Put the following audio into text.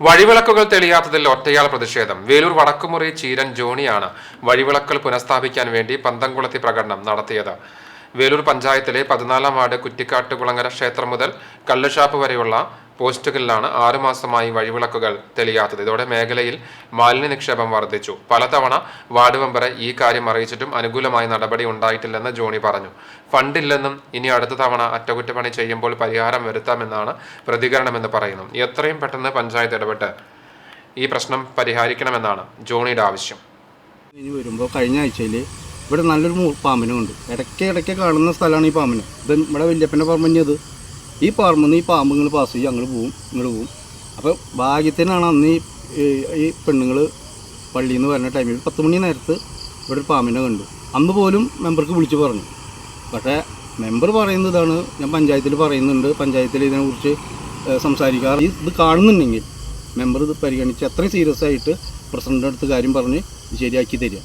വഴിവിളക്കുകൾ തെളിയാത്തതിൽ ഒറ്റയാൾ പ്രതിഷേധം. വേലൂർ വടക്കുമുറി ചീരൻ ജോണിയാണ് വഴിവിളക്കുകൾ പുനഃസ്ഥാപിക്കാൻ വേണ്ടി പന്തംകുളത്തി പ്രകടനം നടത്തിയത്. വേലൂർ പഞ്ചായത്തിലെ പതിനാലാം വാർഡ് കുറ്റിക്കാട്ടുകുളങ്ങര ക്ഷേത്രം മുതൽ കള്ളുഷാപ്പ് വരെയുള്ള പോസ്റ്റുകളിലാണ് ആറുമാസമായി വഴിവിളക്കുകൾ തെളിയാത്തത്. ഇതോടെ മേഖലയിൽ മാലിന്യ നിക്ഷേപം വർദ്ധിച്ചു. പലതവണ വാർഡ് മെമ്പറെ ഈ കാര്യം അറിയിച്ചിട്ടും അനുകൂലമായ നടപടി ഉണ്ടായിട്ടില്ലെന്ന് ജോണി പറഞ്ഞു. ഫണ്ടില്ലെന്നും ഇനി അടുത്ത തവണ അറ്റകുറ്റപ്പണി ചെയ്യുമ്പോൾ പരിഹാരം വരുത്താമെന്നാണ് പ്രതികരണമെന്ന് പറയുന്നു. എത്രയും പെട്ടെന്ന് പഞ്ചായത്ത് ഇടപെട്ട് ഈ പ്രശ്നം പരിഹരിക്കണമെന്നാണ് ജോണിയുടെ ആവശ്യം. ഇനി വരുമ്പോൾ കഴിഞ്ഞ ആഴ്ചയിൽ ഇവിടെ നല്ലൊരു പാമ്പിനുണ്ട് ഇടയ്ക്ക് ഇടയ്ക്ക് കാണുന്ന സ്ഥലമാണ് ഈ പാമ്പിന്. ഇത് നമ്മുടെ വല്യപ്പന്റെ പറമ്പ് തന്നെയത് ഈ പറമ്പിൽ നിന്ന് ഈ പാമ്പ് ഇങ്ങനെ പാസ് ചെയ്യും അങ്ങോട്ട് പോവും ഇങ്ങോട്ട് പോവും. അപ്പോൾ ഭാഗ്യത്തിനാണ് അന്ന് ഈ ഈ- പെണ്ണുങ്ങൾ പള്ളിയിൽ നിന്ന് വരുന്ന ടൈമിൽ പത്ത് മണി നേരത്ത് ഇവിടെ ഒരു പാമ്പിനെ കണ്ടു. അന്ന് പോലും മെമ്പർക്ക് വിളിച്ച് പറഞ്ഞു. പക്ഷേ മെമ്പർ പറയുന്നത് ഇതാണ് ഞാൻ പഞ്ചായത്തിൽ പറയുന്നുണ്ട് പഞ്ചായത്തിൽ ഇതിനെക്കുറിച്ച് സംസാരിക്കാറ്. ഇത് കാണുന്നുണ്ടെങ്കിൽ മെമ്പർ ഇത് പരിഗണിച്ച് അത്രയും സീരിയസ് ആയിട്ട് പ്രസിഡന്റ് അടുത്ത് കാര്യം പറഞ്ഞ് ശരിയാക്കി തരിക.